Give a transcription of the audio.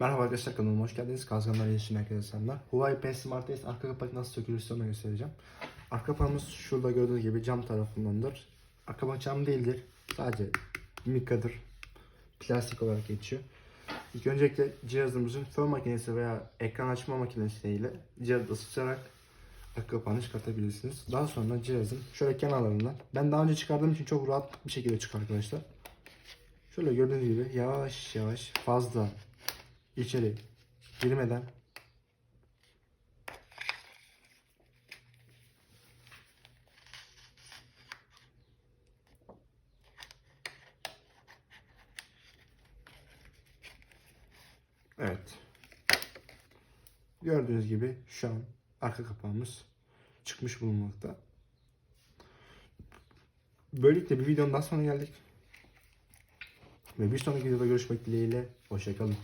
Merhaba arkadaşlar kanalıma hoş geldiniz. Kazganlar Yeşil herkese selamlar. Huawei P Smart S arka kapak nasıl sökülür onu göstereceğim. Arka kapağımız şurada gördüğünüz gibi cam tarafındandır. Arka kapak cam değildir. Sadece mikadır. Plastik olarak geçiyor. İlk öncelikle cihazımızın fön makinesi veya ekran açma makinesiyle cihazı ısıtarak arka kapağını çıkartabilirsiniz. Daha sonra cihazın şöyle kenarlarından ben daha önce çıkardığım için çok rahat bir şekilde çıkıyor arkadaşlar. Şöyle gördüğünüz gibi yavaş yavaş fazla içeri girmeden Evet. Gördüğünüz gibi şu an arka kapağımız çıkmış bulunmakta. Böylelikle bir videonun daha sonuna geldik. Ve bir sonraki videoda görüşmek dileğiyle. Hoşçakalın.